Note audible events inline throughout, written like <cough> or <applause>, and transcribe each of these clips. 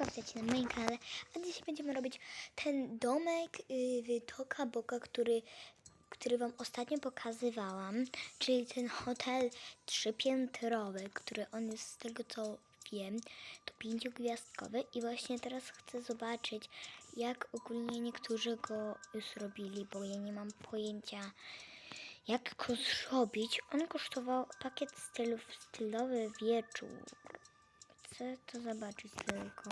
Witajcie na moim kanale, a dzisiaj będziemy robić ten domek y, w Toka Boka, który, który Wam ostatnio pokazywałam, czyli ten hotel trzypiętrowy, który on jest z tego co wiem, to pięciogwiazdkowy i właśnie teraz chcę zobaczyć, jak ogólnie niektórzy go zrobili, bo ja nie mam pojęcia, jak go zrobić. On kosztował pakiet stylów, stylowy wieczór. Chcę to zobaczyć tylko.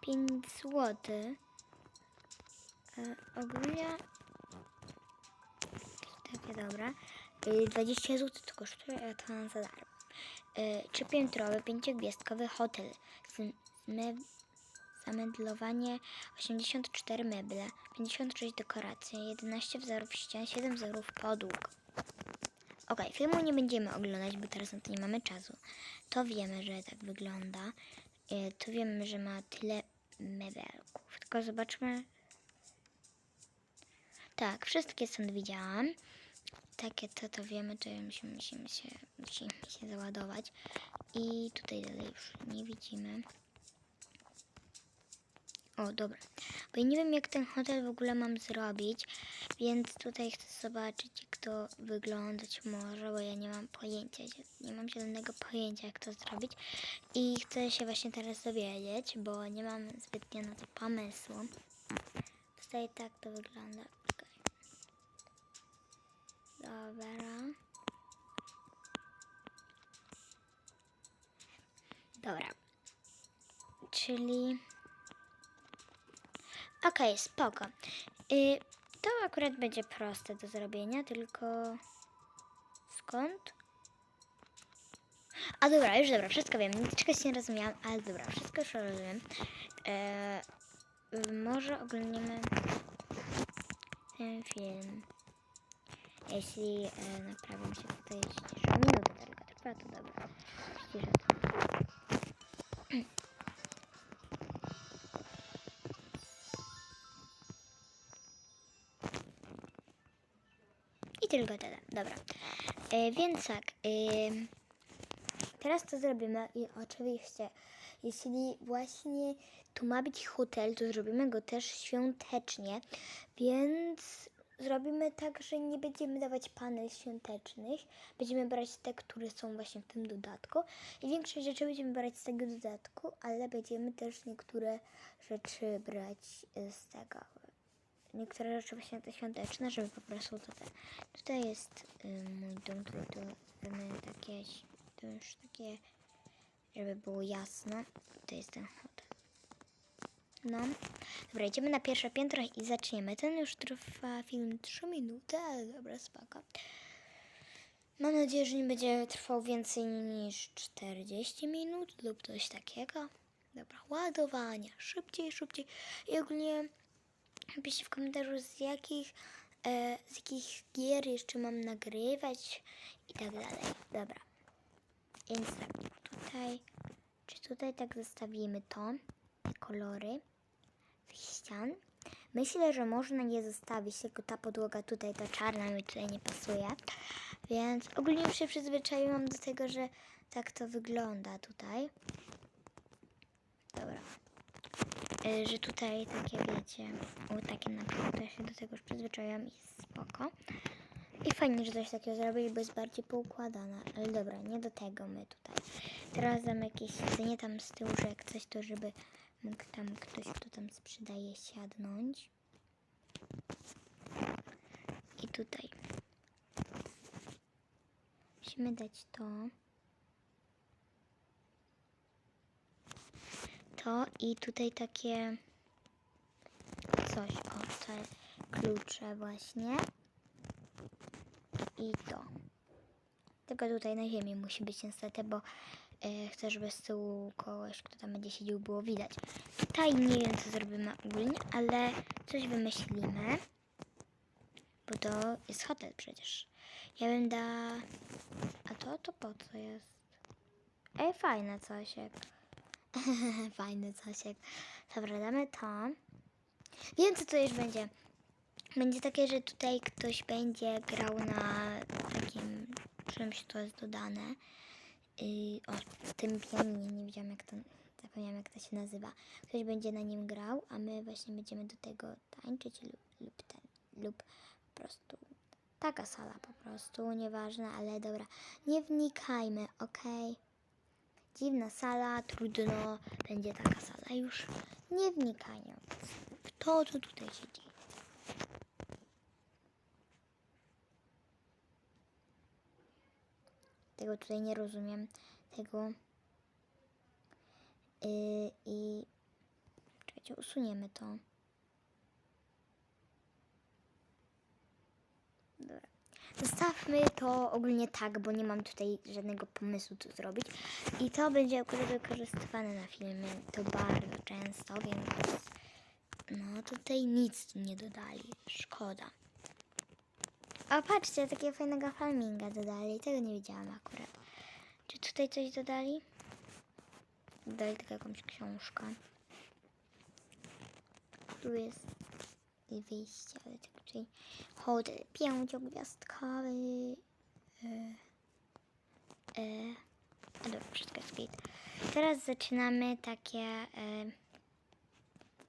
5 zł. E, ogólnie takie dobra. E, 20 zł to kosztuje, a to mam za darmo. E, Trzypiętrowy, pięciogwiazdkowy hotel. Me, zamedlowanie 84 meble, 56 dekoracji, 11 wzorów ścian, 7 wzorów podłóg. Okej, filmu nie będziemy oglądać, bo teraz na to nie mamy czasu. To wiemy, że tak wygląda. E, To wiemy, że ma tyle mebelków. Tylko zobaczmy. Tak, wszystkie stąd widziałam. Takie to, to wiemy, to musimy, musimy, się, musimy się załadować. I tutaj dalej już nie widzimy. O, dobra. Bo ja nie wiem, jak ten hotel w ogóle mam zrobić, więc tutaj chcę zobaczyć, jak to wyglądać może, bo ja nie mam pojęcia, nie mam zielonego pojęcia, jak to zrobić. I chcę się właśnie teraz dowiedzieć, bo nie mam zbytnio na to pomysłu. Tutaj tak to wygląda. Czekaj. Dobra. Dobra. Czyli... Okej, spoko. Y, to akurat będzie proste do zrobienia, tylko skąd? A dobra, już dobra, wszystko wiem. Czegoś nie rozumiałam, ale dobra, wszystko już rozumiem. E, może oglądniemy ten film. Jeśli e, naprawiam się tutaj ściszę minutę tylko trwa, to dobra. Ściszę Dobra. E, więc tak. E, teraz to zrobimy i oczywiście, jeśli właśnie tu ma być hotel, to zrobimy go też świątecznie, więc zrobimy tak, że nie będziemy dawać panel świątecznych, będziemy brać te, które są właśnie w tym dodatku i większość rzeczy będziemy brać z tego dodatku, ale będziemy też niektóre rzeczy brać z tego niektóre rzeczy właśnie te świąteczne, żeby po prostu to te... Tutaj jest y, mój dom, tu mamy takie, to już takie, żeby było jasno. To jest ten hotel. No. Dobra, idziemy na pierwsze piętro i zaczniemy. Ten już trwa film 3 minuty, ale dobra, spoko. Mam nadzieję, że nie będzie trwał więcej niż 40 minut lub coś takiego. Dobra, ładowania. Szybciej, szybciej. I ogólnie Napiszcie w komentarzu z jakich, e, z jakich gier jeszcze mam nagrywać i tak dalej. Dobra. Więc tak, tutaj, czy tutaj tak zostawimy to, te kolory tych ścian. Myślę, że można je zostawić, tylko ta podłoga tutaj, ta czarna mi tutaj nie pasuje. Więc ogólnie już się przyzwyczaiłam do tego, że tak to wygląda tutaj. Dobra. Y, że tutaj takie wiecie, o takie na przykład, ja się do tego już przyzwyczaiłam i spoko. I fajnie, że coś takiego zrobili, bo jest bardziej poukładane. Ale dobra, nie do tego my tutaj. Teraz dam jakieś siedzenie tam z tyłu, że jak coś, to żeby mógł tam ktoś, kto tam sprzedaje, siadnąć. I tutaj. Musimy dać to. To i tutaj takie coś, o te klucze właśnie i to. Tylko tutaj na ziemi musi być niestety, bo e, chcę, żeby z tyłu kogoś, kto tam będzie siedział, było widać. Tutaj nie wiem, co zrobimy ogólnie, ale coś wymyślimy, bo to jest hotel przecież. Ja bym da... A to, to po co jest? Ej, fajne coś jak... <laughs> Fajny cosiek. Dobra, damy to. Wiem, co to już będzie. Będzie takie, że tutaj ktoś będzie grał na takim czymś, co jest dodane. Yy, o, tym pianinie, nie wiedziałam jak to, zapomniałam jak to się nazywa. Ktoś będzie na nim grał, a my właśnie będziemy do tego tańczyć lub, lub, ten, lub po prostu taka sala po prostu, nieważne, ale dobra. Nie wnikajmy, okej? Dziwna sala, trudno, będzie taka sala już. Nie wnikajmy w to, co tutaj się dzieje. Tego tutaj nie rozumiem. Tego. Yy, I. Czekajcie, usuniemy to. Dobra. Zostawmy to ogólnie tak, bo nie mam tutaj żadnego pomysłu, co zrobić. I to będzie akurat wykorzystywane na filmie. To bardzo często, więc. No tutaj nic nie dodali. Szkoda. A patrzcie, takiego fajnego farminga dodali. Tego nie widziałam akurat. Czy tutaj coś dodali? Dodali tylko jakąś książkę. Tu jest wyjście, ale tak czyli hotel pięciogwiazdkowy. E, a dobra, wszystko jest. Teraz zaczynamy takie e,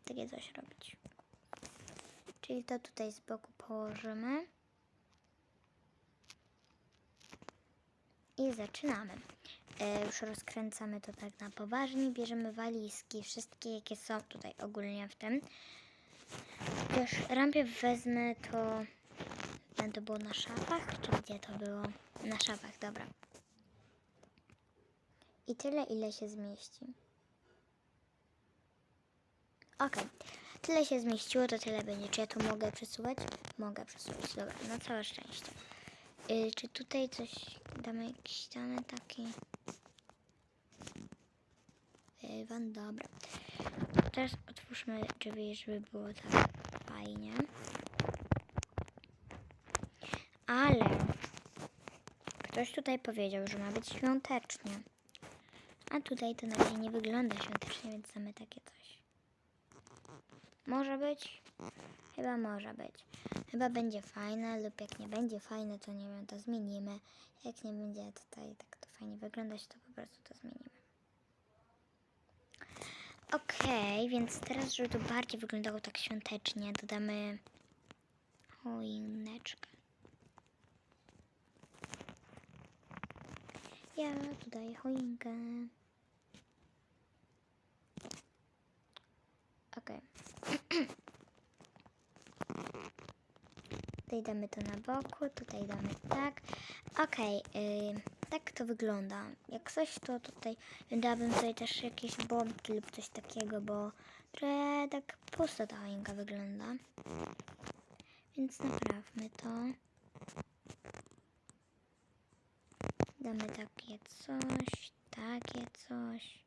takie coś robić. Czyli to tutaj z boku położymy. I zaczynamy. E, już rozkręcamy to tak na poważnie. Bierzemy walizki, wszystkie jakie są tutaj ogólnie w tym. Już rampie wezmę to. To było na szafach, czy gdzie to było? Na szafach, dobra. I tyle, ile się zmieści. Okej. Tyle się zmieściło, to tyle będzie. Czy ja tu mogę przesuwać? Mogę przesuwać. Dobra, na całe szczęście. Y, czy tutaj coś damy jakiś dane taki? Dywan, dobra. Teraz otwórzmy drzwi, żeby było tak fajnie. Ale ktoś tutaj powiedział, że ma być świątecznie. A tutaj to na razie nie wygląda świątecznie, więc mamy takie coś. Może być? Chyba może być. Chyba będzie fajne, lub jak nie będzie fajne, to nie wiem, to zmienimy. Jak nie będzie tutaj tak to fajnie wyglądać, to po prostu to zmienimy. Okej, więc teraz, żeby to bardziej wyglądało tak świątecznie, dodamy choineczkę. Ja tutaj choinkę. Okej. <clears throat> Tutaj damy to na boku, tutaj damy tak. Okej, y, tak to wygląda. Jak coś, to tutaj dałabym tutaj też jakieś bombki lub coś takiego, bo trochę tak pusto ta choinka wygląda. Więc naprawmy to. Damy takie coś, takie coś.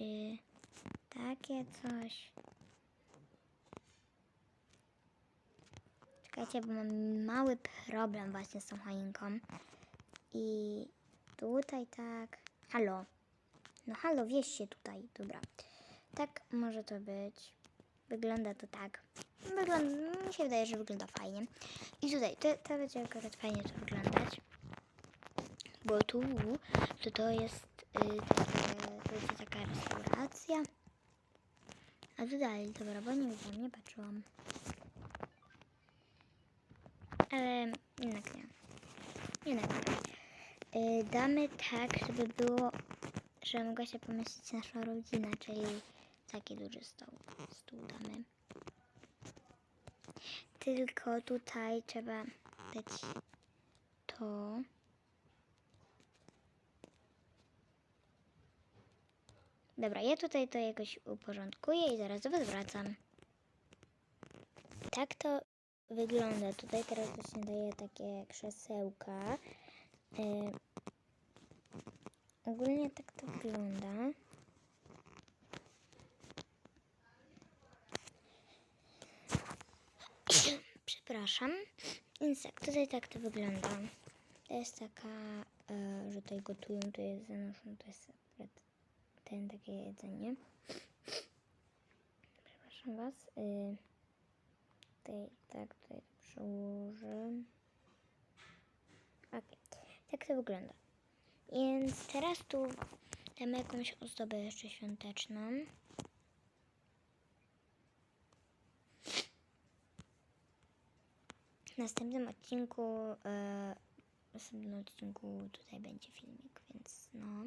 Y, takie coś. Czekajcie, bo mam mały problem właśnie z tą choinką. I tutaj tak. Halo. No halo, wieś się tutaj. Dobra. Tak może to być. Wygląda to tak. Wygląda, mi się wydaje, że wygląda fajnie. I tutaj, to, to będzie akurat fajnie to wyglądać. Bo tu, to to jest y, to jest taka restauracja. A tutaj, dobra, bo nie patrzyłam. Ale jednak nie. Jednak nie. Y, damy tak, żeby było, żeby mogła się pomieścić nasza rodzina, czyli taki duży stoł. Stół damy. Tylko tutaj trzeba dać to. Dobra, ja tutaj to jakoś uporządkuję i zaraz do was wracam. Tak to wygląda. Tutaj teraz właśnie daję takie krzesełka. Yy, ogólnie tak to wygląda. <clears throat> Przepraszam. Więc tak, tutaj tak to wygląda. To jest taka, e, że tutaj gotują, to jest zanoszone, to jest ten takie jedzenie. <clears throat> Przepraszam Was. Y, tutaj tak, tutaj to przełożę. tak to wygląda. Więc teraz tu damy jakąś ozdobę jeszcze świąteczną. W następnym odcinku, e, w następnym odcinku tutaj będzie filmik, więc no.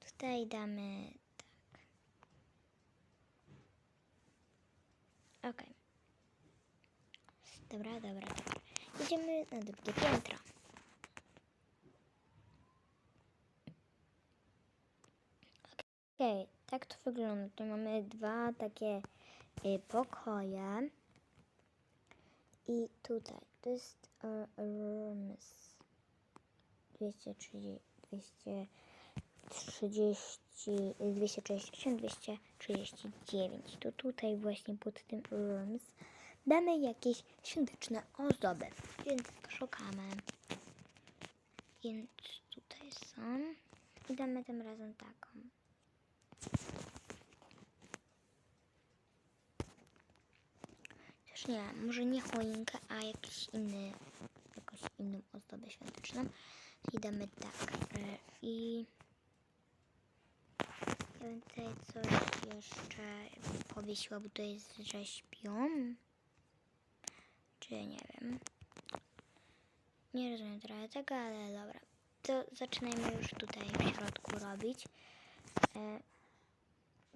Tutaj damy tak. Okej. Dobra, dobra, dobra. Idziemy na drugie piętro. Okej, tak to wygląda. Tu mamy dwa takie y, pokoje. I tutaj to jest rooms 230, 230, 238, 239. To tutaj właśnie pod tym rooms damy jakieś świąteczne ozdoby. Więc szukamy. Więc tutaj są. I damy tym razem taką. Też nie, może nie choinkę, a jakiś inny, jakąś inną ozdobę świąteczną. I damy tak. e, I ja bym tutaj coś jeszcze powiesiła, bo to jest, śpią. Czy nie wiem. Nie rozumiem trochę tego, ale dobra. To zaczynajmy już tutaj w środku robić. E,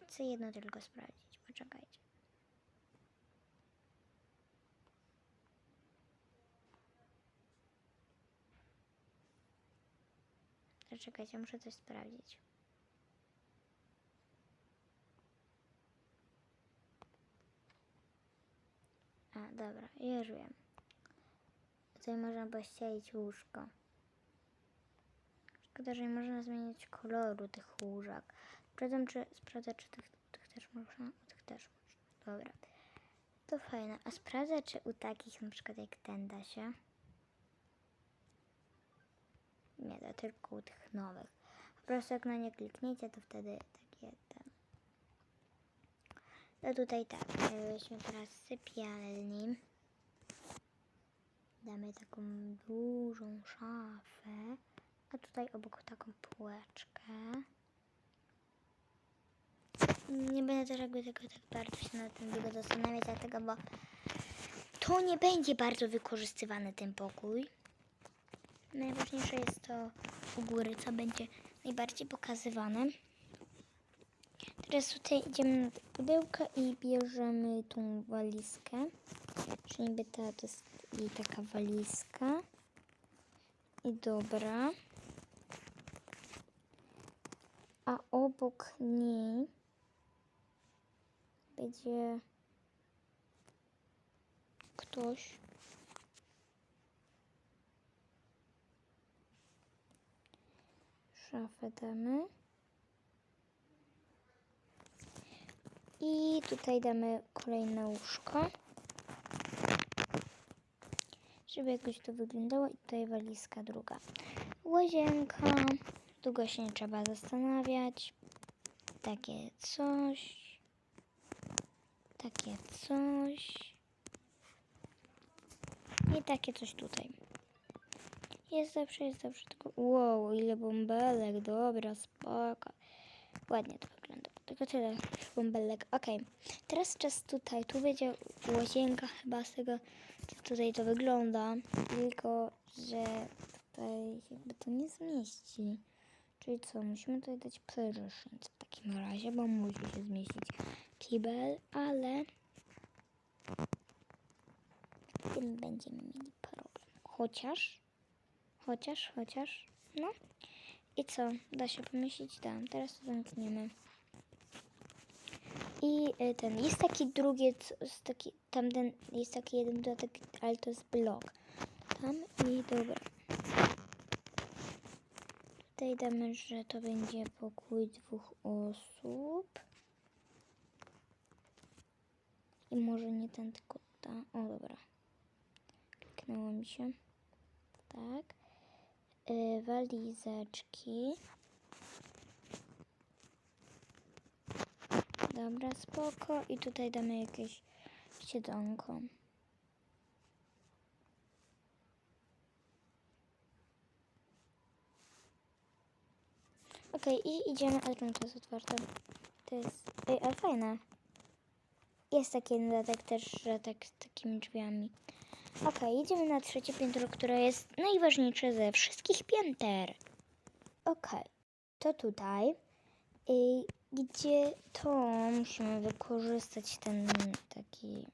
chcę jedno tylko sprawdzić. Poczekajcie. Czekajcie, muszę coś sprawdzić. Dobra, już wiem. Tutaj można pościelić łóżko. Szkoda, że nie można zmienić koloru tych łóżek. Sprawdzam, czy, sprawdzę, czy tych, tych też można. Tych też można. Dobra. To fajne. A sprawdzę, czy u takich na przykład jak ten da się. Nie da, tylko u tych nowych. Po prostu jak na nie klikniecie, to wtedy. To tutaj tak, weźmy teraz sypialni. Damy taką dużą szafę. A tutaj obok taką półeczkę. Nie będę też jakby tego tak bardzo się nad tym długo zastanawiać, dlatego bo to nie będzie bardzo wykorzystywany ten pokój. Najważniejsze jest to u góry, co będzie najbardziej pokazywane. Teraz tutaj idziemy na pudełka i bierzemy tą walizkę. Czyli niby ta to jest jej taka walizka. I dobra. A obok niej będzie ktoś. Szafę damy. I tutaj damy kolejne łóżko. Żeby jakoś to wyglądało. I tutaj walizka druga. Łazienka. Długo się nie trzeba zastanawiać. Takie coś. Takie coś. I takie coś tutaj. Jest zawsze, jest zawsze tylko... Wow, ile bąbelek, dobra, spoko. Ładnie to. Tylko tyle bąbelek. Okej, teraz czas tutaj. Tu będzie łazienka chyba z tego, co tutaj to wygląda. Tylko, że tutaj jakby to nie zmieści. Czyli co, musimy tutaj dać prysznic w takim razie, bo musi się zmieścić kibel, ale z tym będziemy mieli problem. Chociaż, chociaż, chociaż, no. I co, da się pomieścić? Da. Teraz to zamkniemy. I y, ten, jest taki drugi, jest taki, tamten, jest taki jeden dodatek, ale to jest blok. Tam i dobra. Tutaj damy, że to będzie pokój dwóch osób. I może nie ten, tylko ta. O, dobra. Kliknęło mi się. Tak. Y, walizeczki. Dobra, spoko. I tutaj damy jakieś siedzonko. Ok, i idziemy, ale ten jest otwarty. To jest, ej, ale fajne. Jest taki dodatek też, że tak z takimi drzwiami. Ok, idziemy na trzecie piętro, które jest najważniejsze ze wszystkich pięter. Ok, to tutaj. I gdzie to musimy wykorzystać ten taki.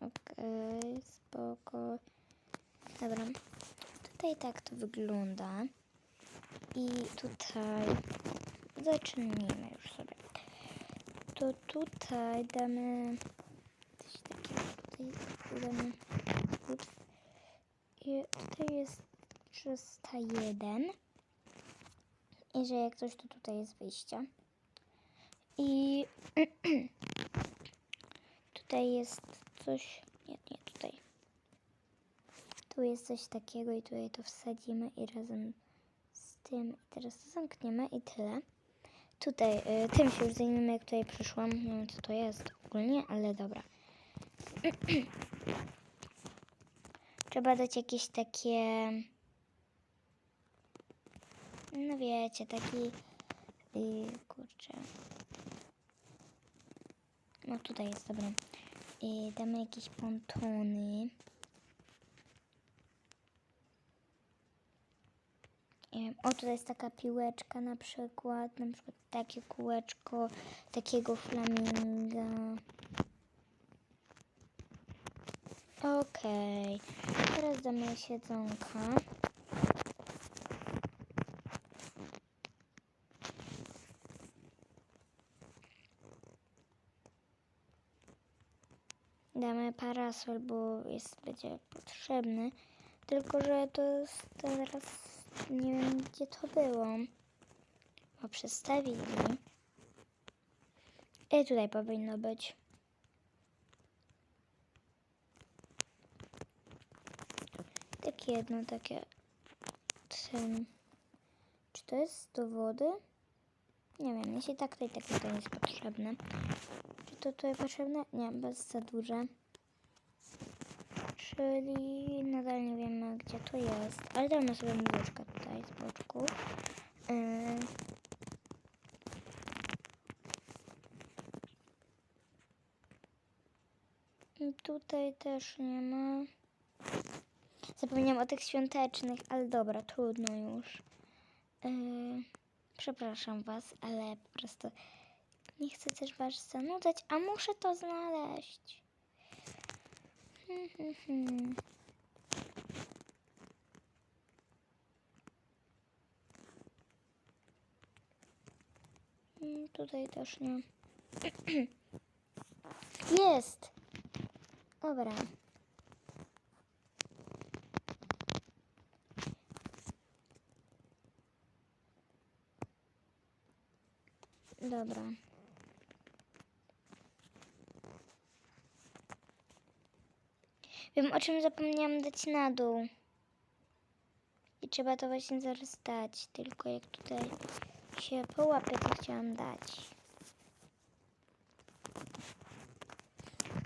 Okej, spoko. Dobra. Tutaj tak to wygląda. I tutaj zacznijmy już sobie. To tutaj damy coś takiego. Tutaj damy i tutaj jest 301. I że jak coś, to tutaj jest wyjście. I <clears throat> tutaj jest coś. Nie, nie, tutaj. Tu jest coś takiego i tutaj to wsadzimy i razem z tym. I teraz to zamkniemy i tyle. Tutaj, y, tym się już zajmiemy, jak tutaj przyszłam. Nie wiem, co to jest ogólnie, ale dobra. <clears throat> Trzeba dać jakieś takie... No wiecie, taki... Y, kurczę... No tutaj jest, dobra. Y, damy jakieś pontony. O tutaj jest taka piłeczka na przykład, na przykład takie kółeczko takiego flaminga. Okej, teraz damy siedzonka. Damy parasol, bo jest, będzie potrzebny. Tylko, że to jest teraz nie wiem gdzie to było. Bo przestawili. I tutaj powinno być. Takie jedno, takie ten. Czy to jest do wody? Nie wiem, jeśli tak, to i tak to jest potrzebne. To tutaj potrzebne? Nie, bez za duże. Czyli nadal nie wiemy, gdzie to jest. Ale damy sobie mróweczkę tutaj z boczku. Yy. I Tutaj też nie ma. Zapomniałam o tych świątecznych, ale dobra, trudno już. Yy, przepraszam Was, ale po prostu nie chcę też Was zanudzać, a muszę to znaleźć. Hmm, hmm, hmm. Mm, Tutaj też nie. <clears throat> Jest! Dobra. Dobra. Wiem, o czym zapomniałam dać na dół. I trzeba to właśnie zaraz dać. Tylko jak tutaj się połapie, to chciałam dać.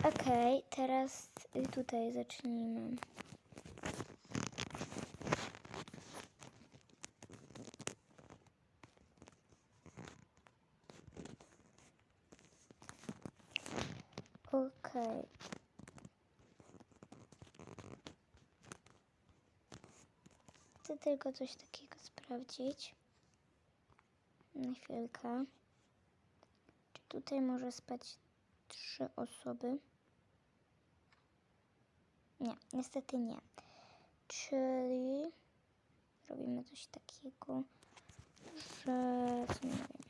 Okej, teraz y, tutaj zacznijmy. Okej. Chcę tylko coś takiego sprawdzić. Na chwilkę. Czy tutaj może spać trzy osoby? Nie, niestety nie. Czyli robimy coś takiego, że co nie wiem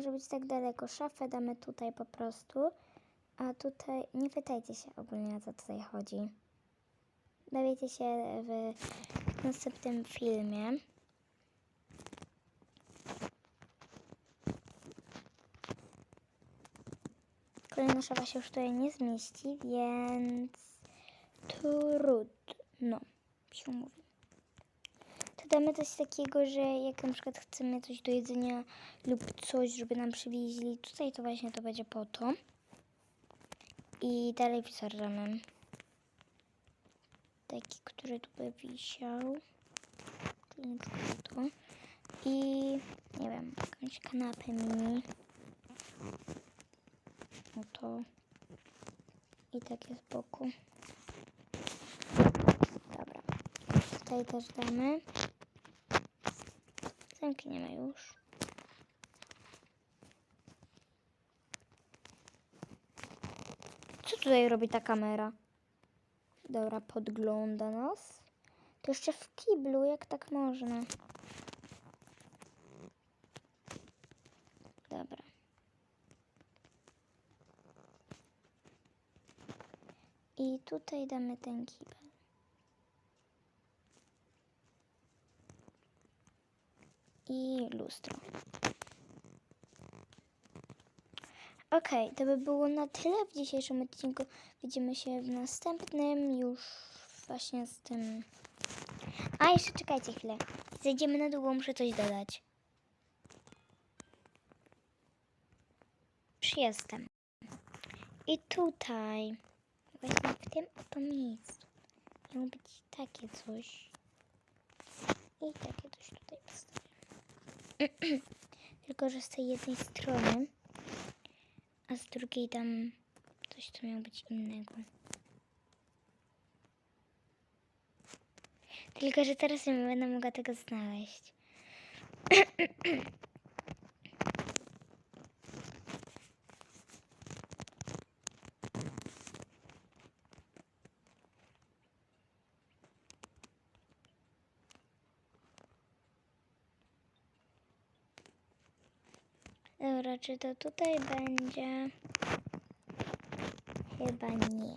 może być tak daleko. Szafę damy tutaj po prostu. A tutaj nie pytajcie się ogólnie o co tutaj chodzi. Dowiecie się w następnym filmie. Kolejna szafa się już tutaj nie zmieści, więc trudno się mówi. Damy coś takiego, że jak na przykład chcemy coś do jedzenia lub coś, żeby nam przywieźli tutaj, to właśnie to będzie po to. I dalej damy taki, który tu by wisiał. Na przykład to. I nie wiem, jakąś kanapę mini. No to. I takie z boku. Dobra. Tutaj też damy. Zamkniemy już. Co tutaj robi ta kamera? Dobra, podgląda nas. To jeszcze w kiblu, jak tak można? Dobra. I tutaj damy ten kibel. I lustro. Okej, to by było na tyle w dzisiejszym odcinku. Widzimy się w następnym już właśnie z tym. A jeszcze czekajcie chwilę. Zejdziemy na długo, muszę coś dodać. Już. I tutaj, właśnie w tym oto miejscu, miało być takie coś. I takie. <clears throat> Tylko, że z tej jednej strony, a z drugiej tam coś, co miało być innego. Tylko, że teraz nie będę mogła tego znaleźć. <clears throat> Dobra, czy to tutaj będzie? Chyba nie.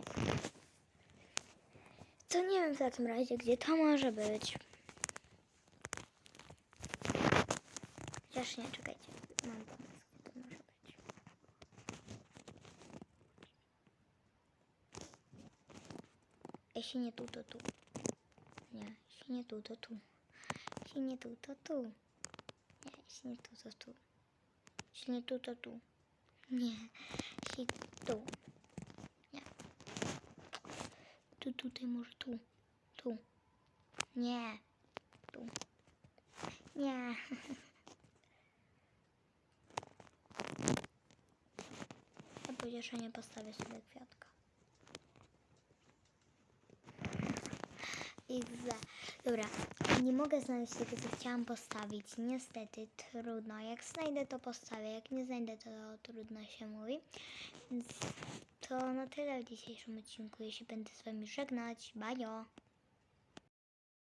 To nie wiem w takim razie, gdzie to może być. Chociaż nie, czekajcie. Mam pomysł, gdzie to może być. Jeśli nie tu, to tu. Nie, jeśli nie tu, to tu. Jeśli nie tu, to tu. Nie, jeśli nie tu, to tu. Jeśli nie tu, to tu. Nie, jeśli tu. Nie. Tu, tutaj, może tu. Tu. Nie. Tu. Nie. <laughs> Na pocieszenie postawię sobie kwiatka. I. Dobra, nie mogę znaleźć tego, co chciałam postawić. Niestety, trudno. Jak znajdę, to postawię. Jak nie znajdę, to trudno się mówi. Więc to na tyle w dzisiejszym odcinku. Jeśli będę z Wami żegnać. Bajo!